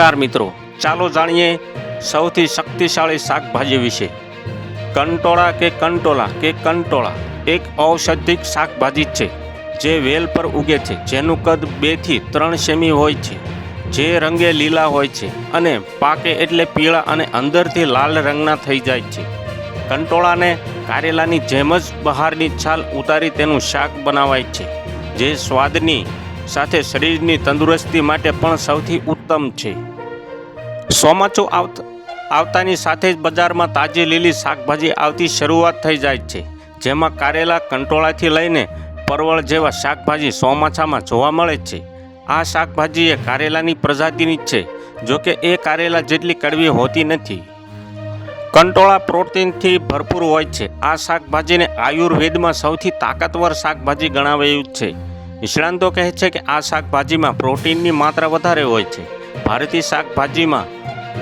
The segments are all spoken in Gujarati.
નમસ્કાર મિત્રો. ચાલો જાણીએ સૌથી શક્તિશાળી શાકભાજી વિશે. કંટોળા કે કંટોલા કે કંટોળા એક ઔષધિક શાકભાજી છે, જે વેલ પર ઉગે છે. જેનું કદ બેથી ત્રણ સેમી હોય છે. જે રંગે લીલા હોય છે અને પાકે એટલે પીળા અને અંદરથી લાલ રંગના થઈ જાય છે. કંટોળાને કારેલાની જેમ જ બહારની છાલ ઉતારી તેનું શાક બનાવાય છે, જે સ્વાદની સાથે શરીરની તંદુરસ્તી માટે પણ સૌથી ઉત્તમ છે. આવત, આવતાની સાથે જ બજારમાં તાજી લીલી શાકભાજી આવતી શરૂઆત થઈ જાય છે. જેમાં કારેલા કંટોળાથી લઈને પરવળ જેવા શાકભાજી ચોમાસામાં જોવા મળે છે. આ શાકભાજી એ કારેલાની પ્રજાતિની જ છે જોકે એ કારેલા જેટલી કડવી હોતી નથી. કંટોળા પ્રોટીનથી ભરપૂર હોય છે. આ શાકભાજીને આયુર્વેદમાં સૌથી તાકાતવર શાકભાજી ગણાવાયું છે. નિષ્ણાંતો કહે છે કે આ શાકભાજીમાં પ્રોટીનની માત્રા વધારે હોય છે. ભારતીય શાકભાજીમાં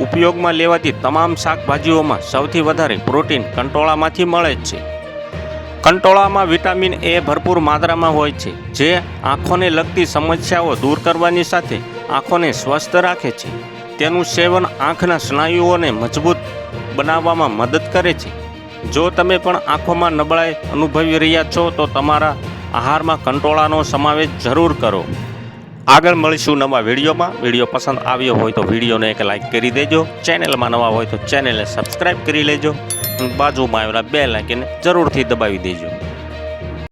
ઉપયોગમાં લેવાતી તમામ શાકભાજીઓમાં સૌથી વધારે પ્રોટીન કંટોળામાંથી મળે છે. કંટોળામાં વિટામિન એ ભરપૂર માત્રામાં હોય છે, જે આંખોને લગતી સમસ્યાઓ દૂર કરવાની સાથે આંખોને સ્વસ્થ રાખે છે. તેનું સેવન આંખના સ્નાયુઓને મજબૂત બનાવવામાં મદદ કરે છે. જો તમે પણ આંખોમાં નબળાઈ અનુભવી રહ્યા છો, તો તમારા આહારમાં કંટોળાનો સમાવેશ જરૂર કરો. આગળ મળીશું નવા વિડીયોમાં. વીડિયો પસંદ આવ્યો હોય તો વિડીયોને એક લાઇક કરી દેજો. ચેનલમાં નવા હોય તો ચેનલને સબસ્ક્રાઈબ કરી લેજો. બાજુમાં આવેલા બે લાઇકને જરૂરથી દબાવી દેજો.